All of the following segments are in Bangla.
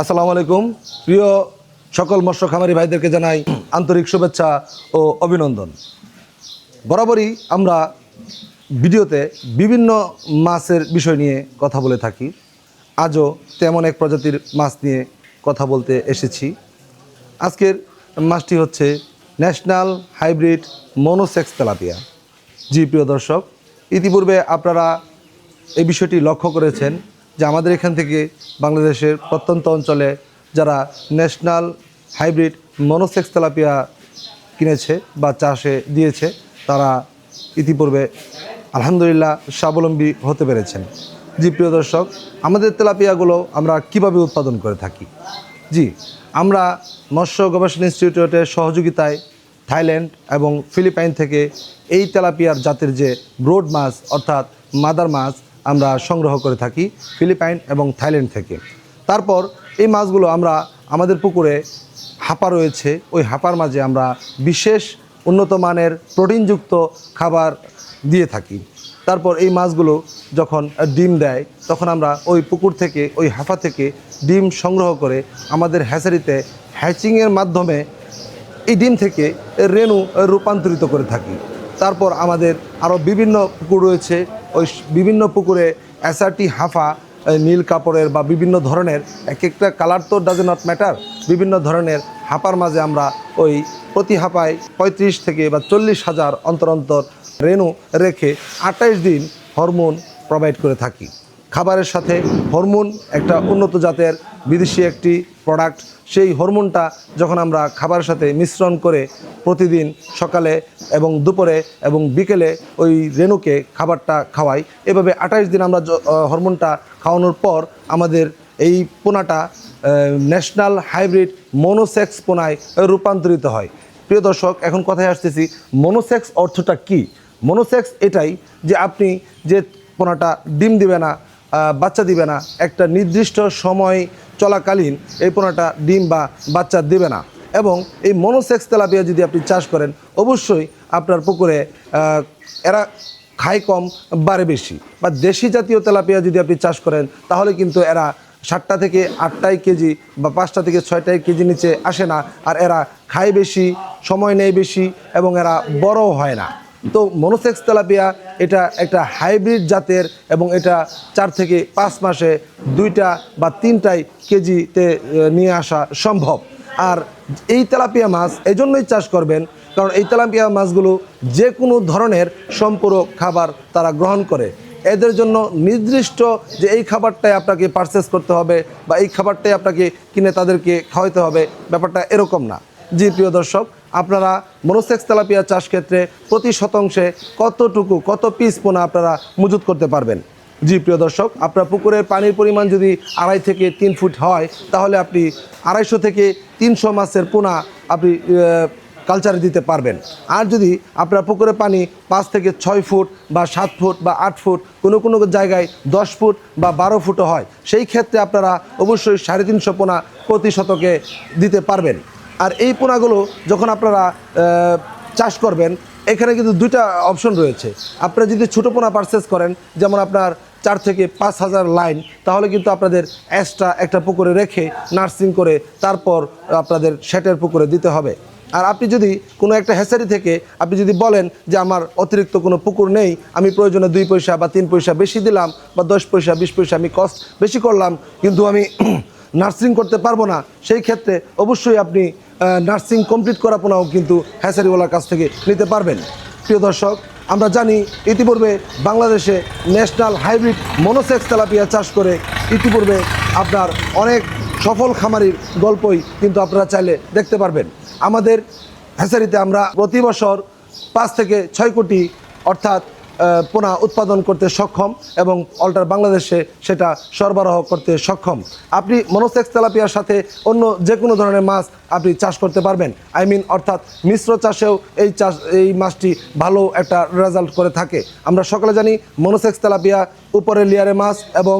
আসসালামু আলাইকুম। প্রিয় সকল মৎস্য খামারি ভাইদেরকে জানাই আন্তরিক শুভেচ্ছা ও অভিনন্দন। বরাবরই আমরা ভিডিওতে বিভিন্ন মাছের বিষয় নিয়ে কথা বলে থাকি। আজও তেমন এক প্রজাতির মাছ নিয়ে কথা বলতে এসেছি। আজকের মাছটি হচ্ছে ন্যাশনাল হাইব্রিড মনোসেক্স তেলাপিয়া। জি, প্রিয় দর্শক, ইতিপূর্বে আপনারা এই বিষয়টি লক্ষ্য করেছেন। যে আমাদের এখান থেকে বাংলাদেশের প্রত্যন্ত অঞ্চলে যারা ন্যাশনাল হাইব্রিড মনোসেক্স তেলাপিয়া কিনেছে বা চাষে দিয়েছে, তারা ইতিপূর্বে আলহামদুলিল্লাহ স্বাবলম্বী হতে পেরেছেন। জি, প্রিয় দর্শক, আমাদের তেলাপিয়াগুলো আমরা কীভাবে উৎপাদন করে থাকি? জি, আমরা মৎস্য গবেষণা ইনস্টিটিউটের সহযোগিতায় থাইল্যান্ড এবং ফিলিপাইন থেকে এই তেলাপিয়ার জাতের যে ব্রোড মাছ, অর্থাৎ মাদার মাছ আমরা সংগ্রহ করে থাকি ফিলিপাইন এবং থাইল্যান্ড থেকে। তারপর এই মাছগুলো আমরা আমাদের পুকুরে হাপা রয়েছে। ওই হাপার মাঝে আমরা বিশেষ উন্নত মানের প্রোটিনযুক্ত খাবার দিয়ে থাকি। তারপর এই মাছগুলো যখন ডিম দেয়, তখন আমরা ওই পুকুর থেকে, ওই হাফা থেকে ডিম সংগ্রহ করে আমাদের হ্যাচারিতে হ্যাচিংয়ের মাধ্যমে এই ডিম থেকে রেণু রূপান্তরিত করে থাকি। তারপর আমাদের আরও বিভিন্ন পুকুর রয়েছে। ওই বিভিন্ন পুকুরে এসআরটি হাফা নীল কাপড়ের বা বিভিন্ন ধরনের এক একটা কালার তো ডাজে নট ম্যাটার বিভিন্ন ধরনের হাঁপার মাঝে আমরা ওই প্রতি হাঁপায় পঁয়ত্রিশ থেকে বা চল্লিশ হাজার অন্তর অন্তর রেণু রেখে আঠাইশ দিন হরমোন প্রোভাইড করে থাকি। খাবারের সাথে হরমোন, একটা উন্নত জাতের বিদেশি একটি প্রোডাক্ট সেই হরমোনটা যখন আমরা খাবারের সাথে মিশ্রণ করে প্রতিদিন সকালে এবং দুপুরে এবং বিকেলে ওই রেণুকে খাবারটা খাওয়াই, এভাবে আঠাইশ দিন আমরা হরমোনটা খাওয়ানোর পর আমাদের এই পোনাটা ন্যাশনাল হাইব্রিড মনোসেক্স পোনায় রূপান্তরিত হয়। প্রিয় দর্শক, এখন কথায় আসতেছি, মনোসেক্স অর্থটা কি? মনোসেক্স এটাই যে আপনি যে পোনাটা ডিম দিবে না বাচ্চা দিবে না। একটা নির্দিষ্ট সময় চলাকালীন এই পোনাটা ডিম বা বাচ্চা দিবে না। এবং এই মনোসেক্স তেলাপিয়া যদি আপনি চাষ করেন, অবশ্যই আপনার পুকুরে এরা খায় কম, বাড়ে বেশি। বা দেশি জাতীয় তেলাপিয়া যদি আপনি চাষ করেন, তাহলে কিন্তু এরা সাতটা থেকে আটটাই কেজি বা পাঁচটা থেকে ছয়টাই কেজি নিচে আসে না। আর এরা খায় বেশি, সময় নেয় বেশি, এবং এরা বড়ও হয় না। তো মনোসেক্স তেলাপিয়া এটা একটা হাইব্রিড জাতের এবং এটা চার থেকে পাঁচ মাসে দুইটা বা তিনটাই কেজিতে নিয়ে আসা সম্ভব। আর এই তেলাপিয়া মাছ এজন্যই চাষ করবেন, কারণ এই তেলাপিয়া মাছগুলো যে কোনো ধরনের সম্পূরক খাবার তারা গ্রহণ করে। এদের জন্য নির্দিষ্ট যে এই খাবারটাই আপনাকে পারচেস করতে হবে বা এই খাবারটাই আপনাকে কিনে তাদেরকে খাওয়াইতে হবে, ব্যাপারটা এরকম না। জি, প্রিয় দর্শক আপনারা মনোসেক্স তেলাপিয়া চাষ ক্ষেত্রে প্রতি শতাংশে কতটুকু, কত পিস পোনা আপনারা মজুত করতে পারবেন? জি, প্রিয় দর্শক, আপনার পুকুরের পানির পরিমাণ যদি আড়াই থেকে তিন ফুট হয়, তাহলে আপনি আড়াইশো থেকে তিনশো মাছের পোনা আপনি কালচারে দিতে পারবেন। আর যদি আপনার পুকুরে পানি পাঁচ থেকে ছয় ফুট বা সাত ফুট বা আট ফুট, কোনো কোনো জায়গায় দশ ফুট বা বারো ফুটও হয়, সেই ক্ষেত্রে আপনারা অবশ্যই সাড়ে তিনশো পোনা প্রতি শতকে দিতে পারবেন। আর এই পোনাগুলো যখন আপনারা চাষ করবেন, এখানে কিন্তু দুইটা অপশন রয়েছে। আপনারা যদি ছোটো পোনা পারচেস করেন, যেমন আপনার চার থেকে পাঁচ হাজার লাইন তাহলে কিন্তু আপনাদের এক্সট্রা একটা পুকুরে রেখে নার্সিং করে তারপর আপনাদের সেটের পুকুরে দিতে হবে। আর আপনি যদি কোনো একটা হ্যাচারি থেকে আপনি যদি বলেন যে আমার অতিরিক্ত কোনো পুকুর নেই, আমি প্রয়োজনে দুই পয়সা বা তিন পয়সা বেশি দিলাম বা দশ পয়সা, বিশ পয়সা আমি কস্ট বেশি করলাম, কিন্তু আমি নার্সিং করতে পারব না, সেই ক্ষেত্রে অবশ্যই আপনি নার্সিং কমপ্লিট করা পোনাও কিন্তু হ্যাচারিওয়ালার কাছ থেকে নিতে পারবেন। প্রিয় দর্শক, আমরা জানি ইতিপূর্বে বাংলাদেশে ন্যাশনাল হাইব্রিড মনোসেক্স তেলাপিয়া চাষ করে ইতিপূর্বে আপনার অনেক সফল খামারির গল্পই কিন্তু আপনারা চাইলে দেখতে পারবেন। আমাদের হ্যাচারিতে আমরা প্রতি বছর পাঁচ থেকে ছয় কোটি অর্থাৎ পোনা উৎপাদন করতে সক্ষম এবং অল্টার বাংলাদেশে সেটা সরবরাহ করতে সক্ষম। আপনি মনোসেক্স তেলাপিয়ার সাথে অন্য যে কোনো ধরনের মাছ আপনি চাষ করতে পারবেন। আই মিন, অর্থাৎ মিশ্র চাষেও এই চাষ, এই মাছটি ভালো একটা রেজাল্ট করে থাকে। আমরা সকলে জানি মনোসেক্স তেলাপিয়া উপরের লেয়ারে মাছ এবং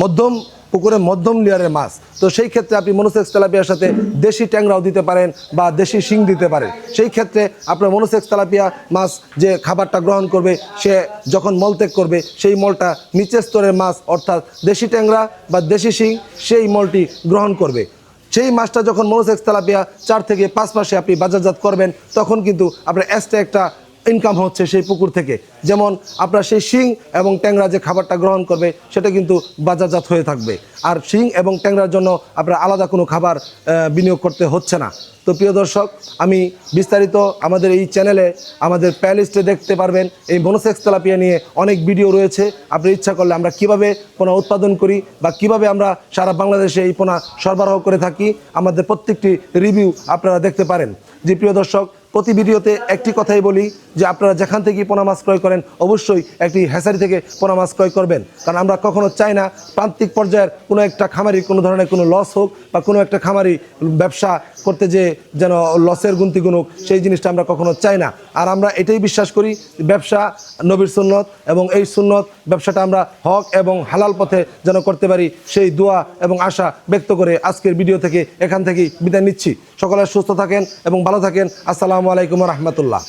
মধ্যম পুকুরে মধ্যম লেয়ারের মাছ। তো সেই ক্ষেত্রে আপনি মনোসেক্স তেলাপিয়ার সাথে দেশি ট্যাংরাও দিতে পারেন বা দেশি শিং দিতে পারেন। সেই ক্ষেত্রে আপনার মনোসেক্স তেলাপিয়া মাছ যে খাবারটা গ্রহণ করবে, সে যখন মলত্যাগ করবে, সেই মলটা নিচের স্তরের মাছ, অর্থাৎ দেশি ট্যাংরা বা দেশি শিং, সেই মলটি গ্রহণ করবে। সেই মাছটা যখন মনোসেক্স তেলাপিয়া চার থেকে পাঁচ মাসে আপনি বাজারজাত করবেন, তখন কিন্তু আপনার এক্সট্রা একটা ইনকাম হচ্ছে সেই পুকুর থেকে। যেমন আপনার সেই শিং এবং ট্যাংরা যে খাবারটা গ্রহণ করবে, সেটা কিন্তু বাজারজাত হয়ে থাকবে। আর শিং এবং ট্যাংরার জন্য আপনার আলাদা কোনো খাবার বিনিয়োগ করতে হচ্ছে না। তো প্রিয় দর্শক, আমি বিস্তারিত আমাদের এই চ্যানেলে আমাদের প্যালিস্টে দেখতে পারবেন এই মনোসেক্স তেলাপিয়া নিয়ে অনেক ভিডিও রয়েছে। আপনি ইচ্ছা করলে আমরা কীভাবে পোনা উৎপাদন করি বা কীভাবে আমরা সারা বাংলাদেশে এই পোনা সরবরাহ করে থাকি, আমাদের প্রত্যেকটি রিভিউ আপনারা দেখতে পারেন। যে প্রিয় দর্শক, প্রতি ভিডিওতে একটি কথাই বলি যে আপনারা যেখান থেকে পোনা মাছ ক্রয় করেন, অবশ্যই একটি হ্যাসারি থেকে পোনা মাছ ক্রয় করবেন। কারণ আমরা কখনো চাই না প্রান্তিক পর্যায়ের কোনো একটা খামারি কোনো ধরনের কোনো লস হোক বা কোনো একটা খামারি ব্যবসা করতে যে যেন লসের গুনতি গুনুক, সেই জিনিসটা আমরা কখনো চাই না। আর আমরা এটাই বিশ্বাস করি, ব্যবসা নবীর সুন্নত এবং এই সুন্নত ব্যবসাটা আমরা হক এবং হালাল পথে যেন করতে পারি, সেই দোয়া এবং আশা ব্যক্ত করে আজকের ভিডিও থেকে এখান থেকেই বিদায় নিচ্ছি। সকলে সুস্থ থাকেন এবং ভালো থাকেন। আসসালামু আলাইকুম রহমতুল্লাহ।